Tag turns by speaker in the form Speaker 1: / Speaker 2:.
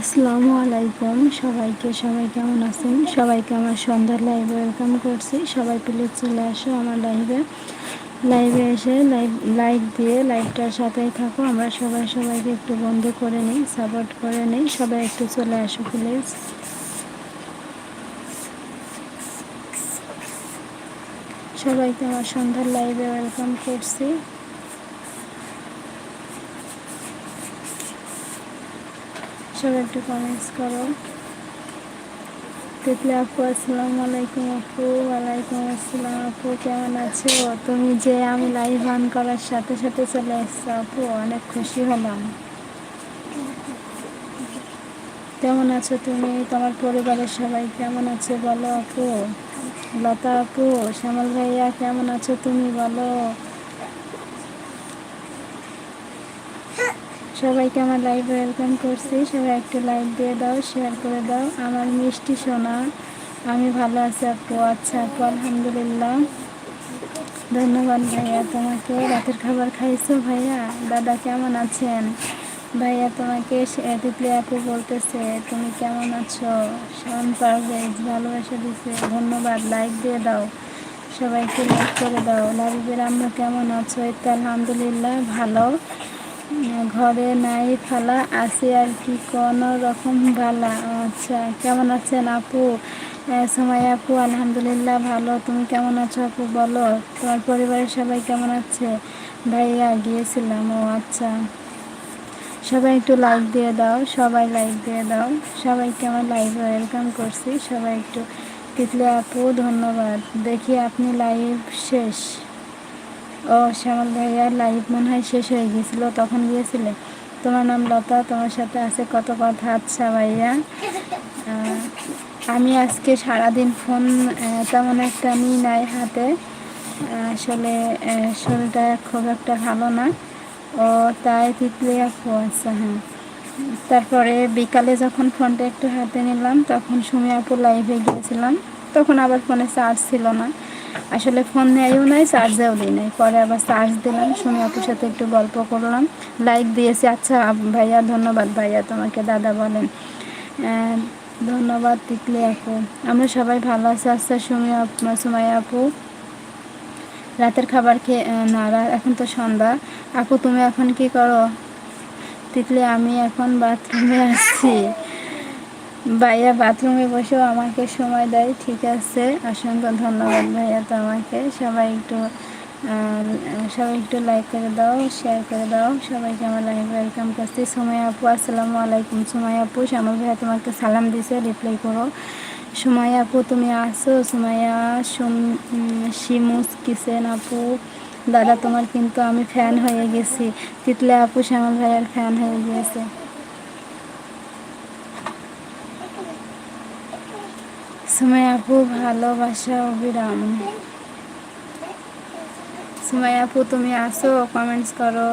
Speaker 1: আসসালামু আলাইকুম সবাইকে, সবাই কেমন আছেন? সবাইকে আমার সন্ধ্যার লাইভে ওয়েলকাম করছি। সবাই প্লিজ চলে আসো আমার লাইভে লাইভে এসে লাইভ লাইক দিয়ে লাইভটার সাথেই থাকো। আমরা সবাই সবাইকে একটু বন্ধু করে নিই সাপোর্ট করে নিই। সবাই একটু চলে আসো প্লিজ সবাইকে আমার সন্ধ্যার লাইভে ওয়েলকাম করছি। সবাই একটু কমেন্টস করো। তিতলি আপু, আসসালামু আলাইকুম আপু, ওয়ালাইকুম আসসালাম আপু, কেমন আছো? তুমি যে আমি লাইভ অন করার সাথে সাথে চলে এসছো আপু, অনেক খুশি হলাম। কেমন আছো তুমি? তোমার পরিবারের সবাই কেমন আছে বলো আপু? লতা আপু, শ্যামল ভাইয়া, কেমন আছো তুমি বলো? সবাইকে আমার লাইভ ওয়েলকাম করছি। সবাই একটু লাইক দিয়ে দাও শেয়ার করে দাও। আমার মিষ্টি সোনা, আমি ভালো আছি আপু। আচ্ছা আপু, আলহামদুলিল্লাহ। ধন্যবাদ ভাইয়া তোমাকে। রাতের খাবার খাইছো ভাইয়া? দাদা কেমন আছেন? ভাইয়া তোমাকে তিতলি আপু বলতেছে, তুমি কেমন আছো? শান পারভেজ, ভালোবাসা দিছে। ধন্যবাদ লাইক দিয়ে দাও। সবাইকে লাইক করে দাও। লাবিবের আমরা কেমন আছো? তো আলহামদুলিল্লাহ, ভালো। ঘরে নাই ফালা আছে আর কি, কোনো রকম ভালা আচ্ছা কেমন আছেন আপু? সময় আপু, আলহামদুলিল্লাহ ভালো। তুমি কেমন আছো আপু? বলো, তোমার পরিবারের সবাই কেমন আছে? ভাইয়া, গিয়েছিলাম। ও আচ্ছা। সবাই একটু লাইক দিয়ে দাও, সবাই লাইক দিয়ে দাও। সবাইকে আমার লাইভ ওয়েলকাম করছি। সবাই একটু, তিতলে আপু, ধন্যবাদ। দেখি আপনি লাইভ শেষ। ও, শ্যামল ভাইয়ার লাইভ মনে হয় শেষ হয়ে গেছিল। তখন গিয়েছিলে? তোমার নাম লতা, তোমার সাথে আছে কত কথা? আচ্ছা ভাইয়া। আমি আজকে সারাদিন ফোন তেমন একটা নিই নাই হাতে। আসলে শরীরটা খুব একটা ভালো না। ও, তাই তিতলি আপু আচ্ছা হ্যাঁ। তারপরে বিকালে যখন ফোনটা একটু হাতে নিলাম, তখন সুমি আপু লাইভে গিয়েছিলাম। তখন আবার ফোনে চার্জ ছিল না। আসলে ফোন নেয়ও নাই চার্জেও দিই নাই। পরে আবার চার্জ দিলাম সুমি আপুর সাথে একটু গল্প করলাম। লাইক দিয়েছি আচ্ছা ভাইয়া, ধন্যবাদ ভাইয়া, তোমাকে দাদা বলেন। ধন্যবাদ তিতলি আপু। আমরা সবাই ভালো আছি। আচ্ছা সুমি আপু সুমাই আপু। রাতের খাবার খেয়ে না এখন তো সন্ধ্যা। আপু, তুমি এখন কি করো? তিতলি, আমি এখন বাথরুমে আসছি ভাইয়া বাথরুমে বসেও আমাকে সময় দেয়, ঠিক আছে। অসংখ্য ধন্যবাদ ভাইয়া তো আমাকে সবাই একটু সবাই একটু লাইক করে দাও শেয়ার করে দাও। সবাইকে আমার লাইভ ওয়েলকাম করছি। সময় আপু, আসসালামু আলাইকুম। সময় আপু, শ্যামল ভাইয়া তোমাকে সালাম দিছে রিপ্লাই করো। সময় আপু, তুমি আসো সুমাইয়া শিমুস কিসেন আপু? দাদা, তোমার কিন্তু আমি ফ্যান হয়ে গেছি। তিতলে আপু, শ্যামল ভাইয়ার ফ্যান হয়ে গিয়েছে। সময় আপু ভালোবাসা অবিরাম সময় আপু তুমি আসো কমেন্টস করো।